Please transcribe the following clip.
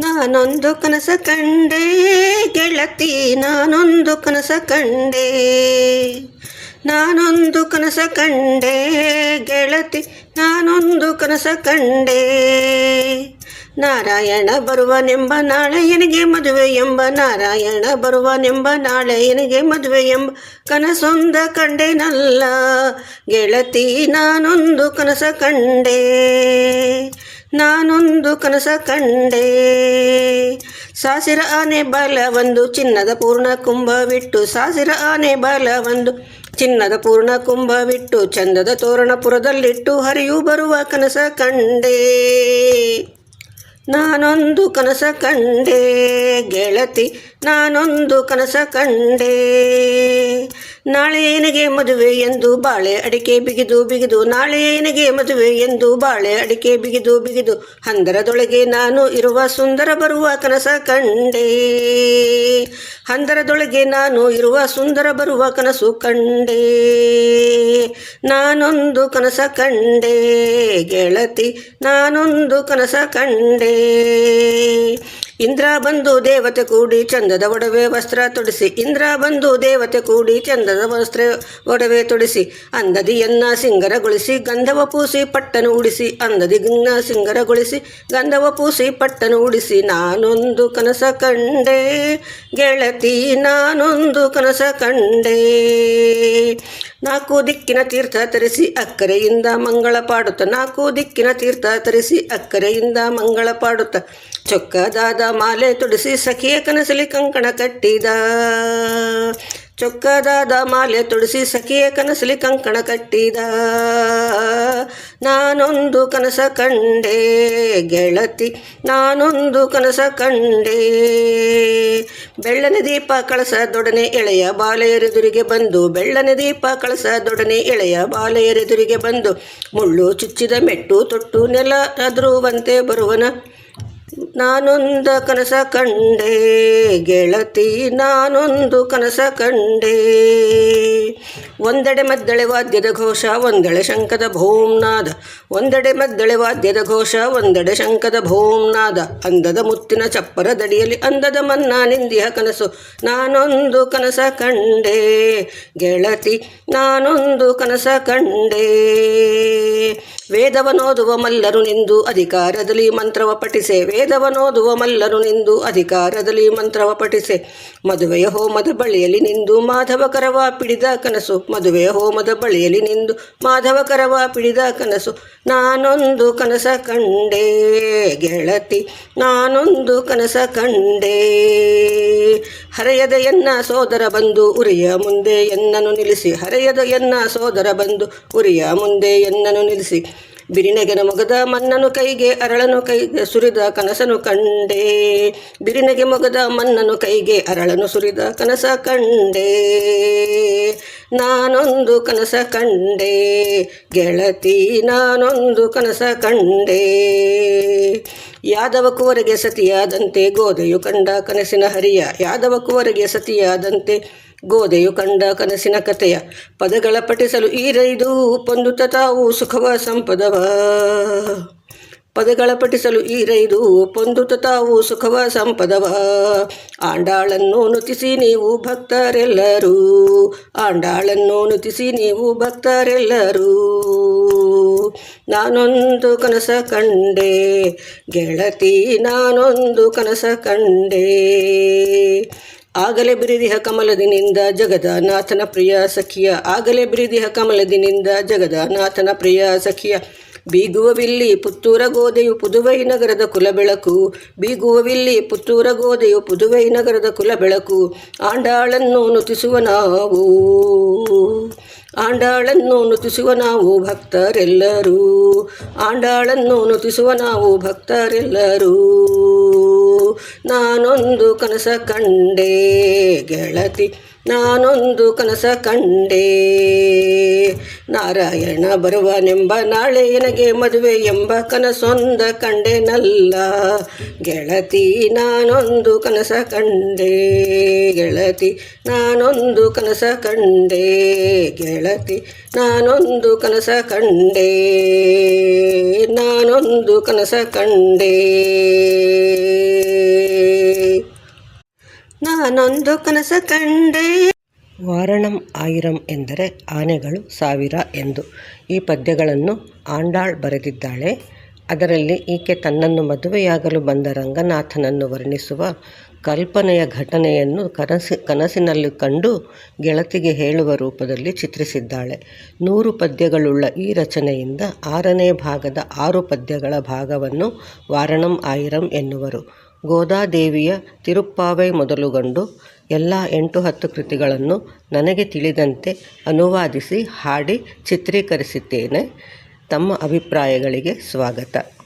ನಾನೊಂದು ಕನಸ ಕಂಡೆ ಗೆಳತಿ ನಾನೊಂದು ಕನಸ ಕಂಡೆ. ನಾನೊಂದು ಕನಸ ಕಂಡೆ ಗೆಳತಿ ನಾನೊಂದು ಕನಸ ಕಂಡೆ. ನಾರಾಯಣ ಬರುವನೆಂಬ ನಾಳೆ ಎನಗೆ ಮದುವೆ ಎಂಬ, ನಾರಾಯಣ ಬರುವನೆಂಬ ನಾಳೆ ಎನಗೆ ಮದುವೆ ಎಂಬ ಕನಸೊಂದ ಕಂಡೆನಲ್ಲ. ಗೆಳತಿ ನಾನೊಂದು ಕನಸ ಕಂಡೆ. ನಾನೊಂದು ಕನಸ ಕಂಡೆ. ಸಾಸಿರ ಆನೆ ಒಂದು ಚಿನ್ನದ ಪೂರ್ಣ ಕುಂಭವಿಟ್ಟು. ಸಾಸಿರ ಆನೆ ಒಂದು ಚಿನ್ನದ ಪೂರ್ಣ ಕುಂಭವಿಟ್ಟು. ಚಂದದ ತೋರಣಪುರದಲ್ಲಿಟ್ಟು ಹರಿಯು ಬರುವ ಕನಸ ಕಂಡೆ. ನಾನೊಂದು ಕನಸ ಕಂಡೆ. ಗೆಳತಿ ನಾನೊಂದು ಕನಸ ಕಂಡೆ. ನಾಳೆ ಏನಿಗೆ ಮದುವೆ ಎಂದು ಬಾಳೆ ಅಡಿಕೆ ಬಿಗಿದು ಬಿಗಿದು, ನಾಳೆ ಏನಿಗೆ ಮದುವೆ ಎಂದು ಬಾಳೆ ಅಡಿಕೆ ಬಿಗಿದು ಬಿಗಿದು, ಹಂದರದೊಳಗೆ ನಾನು ಇರುವ ಸುಂದರ ಬರುವ ಕನಸ ಕಂಡೆ. ಹಂದರದೊಳಗೆ ನಾನು ಇರುವ ಸುಂದರ ಬರುವ ಕನಸು ಕಂಡೆ. ನಾನೊಂದು ಕನಸ ಕಂಡೆ, ಗೆಳತಿ, ನಾನೊಂದು ಕನಸ ಕಂಡೆ. ಇಂದ್ರ ಬಂದು ದೇವತೆ ಕೂಡಿ ಚಂದದ ಒಡವೆ ವಸ್ತ್ರ ತೊಡಿಸಿ. ಇಂದ್ರ ಬಂದು ದೇವತೆ ಕೂಡಿ ಚಂದದ ವಸ್ತ್ರ ಒಡವೆ ತೊಡಿಸಿ. ಅಂದದಿಯನ್ನ ಸಿಂಗರಗೊಳಿಸಿ ಗಂಧವ ಪೂಸಿ ಪಟ್ಟನು ಉಡಿಸಿ. ಅಂದದಿಗನ್ನ ಸಿಂಗರಗೊಳಿಸಿ ಗಂಧವ ಪೂಸಿ ಪಟ್ಟನು ಉಡಿಸಿ. ನಾನೊಂದು ಕನಸ ಕಂಡೆ ಗೆಳತಿ, ನಾನೊಂದು ಕನಸ ಕಂಡೆ. ನಾಲ್ಕು ದಿಕ್ಕಿನ ತೀರ್ಥ ತರಿಸಿ ಅಕ್ಕರೆಯಿಂದ ಮಂಗಳ ಪಾಡುತ್ತ. ನಾಲ್ಕು ದಿಕ್ಕಿನ ತೀರ್ಥ ತರಿಸಿ ಅಕ್ಕರೆಯಿಂದ ಮಂಗಳ ಪಾಡುತ್ತ. ಚೊಕ್ಕದಾದ ಮಾಲೆ ತೊಡಿಸಿ ಸಖಿಯ ಕನಸಲಿ ಕಂಕಣ ಕಟ್ಟಿದ. ಚೊಕ್ಕದಾದ ಮಾಲೆ ತೊಡಿಸಿ ಸಖಿಯ ಕನಸಲಿ ಕಂಕಣ ಕಟ್ಟಿದ. ನಾನೊಂದು ಕನಸ ಕಂಡೆ ಗೆಳತಿ, ನಾನೊಂದು ಕನಸ ಕಂಡೆ. ಬೆಳ್ಳನೆ ದೀಪ ಕಳಸದೊಡನೆ ಎಳೆಯ ಬಾಲೆಯರೆದುರಿಗೆ ಬಂದು, ಬೆಳ್ಳನೆ ದೀಪ ಕಳಸದೊಡನೆ ಎಳೆಯ ಬಾಲೆಯರೆದುರಿಗೆ ಬಂದು, ಮುಳ್ಳು ಚುಚ್ಚಿದ ಮೆಟ್ಟು ತೊಟ್ಟು ನೆಲ ಅದ್ರುವಂತೆ ಬರುವನ. ನಾನೊಂದ ಕನಸ ಕಂಡೆ, ಗೆಳತಿ ನಾನೊಂದು ಕನಸ ಕಂಡೆ. ಒಂದೆಡೆ ಮದ್ದಳೆ ವಾದ್ಯದ ಘೋಷ ಒಂದೆಡೆ ಶಂಕದ ಭೋಮ್ನಾದ. ಒಂದೆಡೆ ಮದ್ದಳೆ ವಾದ್ಯದ ಘೋಷ, ಒಂದೆಡೆ ಶಂಕದ ಭೋಮ್ನಾದ. ಅಂದದ ಮುತ್ತಿನ ಚಪ್ಪರದಡಿಯಲ್ಲಿ ಅಂದದ ಮನ್ನ ನಿಂದಿಯ ಕನಸು, ನಾನೊಂದು ಕನಸ ಕಂಡೆ. ಗೆಳತಿ ನಾನೊಂದು ಕನಸ ಕಂಡೆ. ವೇದವನೋದುವ ಮಲ್ಲರು ನಿಂದು ಅಧಿಕಾರದಲ್ಲಿ ಮಂತ್ರವ ಪಠಿಸೆ ವೇದವನೋದುವ ಮಲ್ಲರು ನಿಂದು ಅಧಿಕಾರದಲ್ಲಿ ಮಂತ್ರವ ಪಠಿಸೆ. ಮದುವೆಯ ಹೋಮದ ಬಳಿಯಲ್ಲಿ ನಿಂದು ಮಾಧವ ಕರವ ಪಿಡಿದ ಕನಸು. ಮದುವೆಯ ಹೋಮದ ಬಳಿಯಲ್ಲಿ ನಿಂದು ಮಾಧವ ಕರವ ಪಿಡಿದ ಕನಸು. ನಾನೊಂದು ಕನಸ ಕಂಡೆ ಗೆಳತಿ, ನಾನೊಂದು ಕನಸ ಕಂಡೆ. ಹರೆಯದ ಎನ್ನ ಸೋದರ ಬಂದು ಉರಿಯ ಮುಂದೆ ಎನ್ನನು ನಿಲ್ಲಿಸಿ. ಹರೆಯದ ಎನ್ನ ಸೋದರ ಬಂದು ಉರಿಯ ಮುಂದೆ ಎನ್ನನು ನಿಲ್ಲಿಸಿ. ಬಿರಿನಗೆನ ಮೊಗದ ಮನ್ನನು ಕೈಗೆ, ಅರಳನು ಕೈಗೆ ಸುರಿದ ಕನಸನು ಕಂಡೆ. ಬಿರಿನಗೆ ಮೊಗದ ಮನ್ನನು ಕೈಗೆ, ಅರಳನು ಸುರಿದ ಕನಸ ಕಂಡೆ. ನಾನೊಂದು ಕನಸ ಕಂಡೆ, ಗೆಳತಿ ನಾನೊಂದು ಕನಸ ಕಂಡೆ. ಯಾದವ ಕುವರಿಗೆ ಸತಿಯಾದಂತೆ ಗೋದೆಯು ಕಂಡ ಕನಸಿನ ಹರಿಯ ಯಾದವ ಕುವರಿಗೆ ಸತಿಯಾದಂತೆ ಗೋದೆಯು ಕಂಡ ಕನಸಿನ ಕಥೆಯ ಪದಗಳ ಪಠಿಸಲು ಈರೈದು ಪೊಂದುತ್ತ ತಾವು ಸುಖವ ಸಂಪದವ. ಪದಗಳ ಪಠಿಸಲು ಈರೈದು ಪೊಂದುತ್ತ ತಾವು ಸುಖವ ಸಂಪದವ. ಆಂಡಾಳನ್ನು ನುತಿಸಿ ನೀವು ಭಕ್ತರೆಲ್ಲರೂ, ಆಂಡಾಳನ್ನು ನುತಿಸಿ ನೀವು ಭಕ್ತರೆಲ್ಲರೂ. ನಾನೊಂದು ಕನಸ ಕಂಡೆ, ಗೆಳತಿ ನಾನೊಂದು ಕನಸ ಕಂಡೆ. ಆಗಲೇ ಬಿರಿದಿಹ ಕಮಲದಿನಿಂದ ಜಗದ ನಾಥನ ಪ್ರಿಯ ಸಖಿಯ. ಆಗಲೇ ಬಿರಿದಿಹ ಕಮಲದಿನಿಂದ ಜಗದ ನಾಥನ ಪ್ರಿಯ ಸಖಿಯ. ಬೀಗುವವಿಲ್ಲಿ ಪುತ್ತೂರ ಗೋದೆಯು ಪುದುವೈ ನಗರದ ಕುಲಬೆಳಕು. ಬೀಗುವವಿಲ್ಲಿ ಪುತ್ತೂರ ಗೋದೆಯು ಪುದುವೈ ನಗರದ ಕುಲಬೆಳಕು. ಆಂಡಾಳನ್ನು ನುತಿಸುವ ನಾವು, ಆಂಡಾಳನ್ನು ನುತಿಸುವ ನಾವು ಭಕ್ತರೆಲ್ಲರೂ. ಆಂಡಾಳನ್ನು ನುತಿಸುವ ನಾವು ಭಕ್ತರೆಲ್ಲರೂ. ನಾನೊಂದು ಕನಸ ಕಂಡೆ, ಗೆಳತಿ, ನಾನೊಂದು ಕನಸ ಕಂಡೆ. ನಾರಾಯಣ ಬರುವನೆಂಬ ನಾಳೆ ನನಗೆ ಮದುವೆ ಎಂಬ ಕನಸೊಂದ ಕಂಡೆನಲ್ಲ. ಗೆಳತಿ, ನಾನೊಂದು ಕನಸ ಕಂಡೆ, ಗೆಳತಿ, ನಾನೊಂದು ಕನಸ ಕಂಡೆ. ಗೆಳತಿ, ನಾನೊಂದು ಕನಸ ಕಂಡೆ, ನಾನೊಂದು ಕನಸ ಕಂಡೆ. ನಾನೊಂದು ಕನಸ ಕಂಡೆ. ವಾರಣಂ ಆಯಿರಂ ಎಂದರೆ ಆನೆಗಳು ಸಾವಿರ ಎಂದು. ಈ ಪದ್ಯಗಳನ್ನು ಆಂಡಾಳ್ ಬರೆದಿದ್ದಾಳೆ. ಅದರಲ್ಲಿ ಈಕೆ ತನ್ನನ್ನು ಮದುವೆಯಾಗಲು ಬಂದ ರಂಗನಾಥನನ್ನು ವರ್ಣಿಸುವ ಕಲ್ಪನೆಯ ಘಟನೆಯನ್ನು ಕನಸಿ, ಕನಸಿನಲ್ಲಿ ಕಂಡು ಗೆಳತಿಗೆ ಹೇಳುವ ರೂಪದಲ್ಲಿ ಚಿತ್ರಿಸಿದ್ದಾಳೆ. ನೂರು ಪದ್ಯಗಳುಳ್ಳ ಈ ರಚನೆಯಿಂದ ಆರನೇ ಭಾಗದ ಆರು ಪದ್ಯಗಳ ಭಾಗವನ್ನು ವಾರಣಂ ಆಯಿರಂ ಎನ್ನುವರು. ಗೋದಾದೇವಿಯ ತಿರುಪ್ಪಾವೈ ಮೊದಲುಗೊಂಡು ಎಲ್ಲ ಎಂಟು ಹತ್ತು ಕೃತಿಗಳನ್ನು ನನಗೆ ತಿಳಿದಂತೆ ಅನುವಾದಿಸಿ ಹಾಡಿ ಚಿತ್ರೀಕರಿಸಿದ್ದೇನೆ. ತಮ್ಮ ಅಭಿಪ್ರಾಯಗಳಿಗೆ ಸ್ವಾಗತ.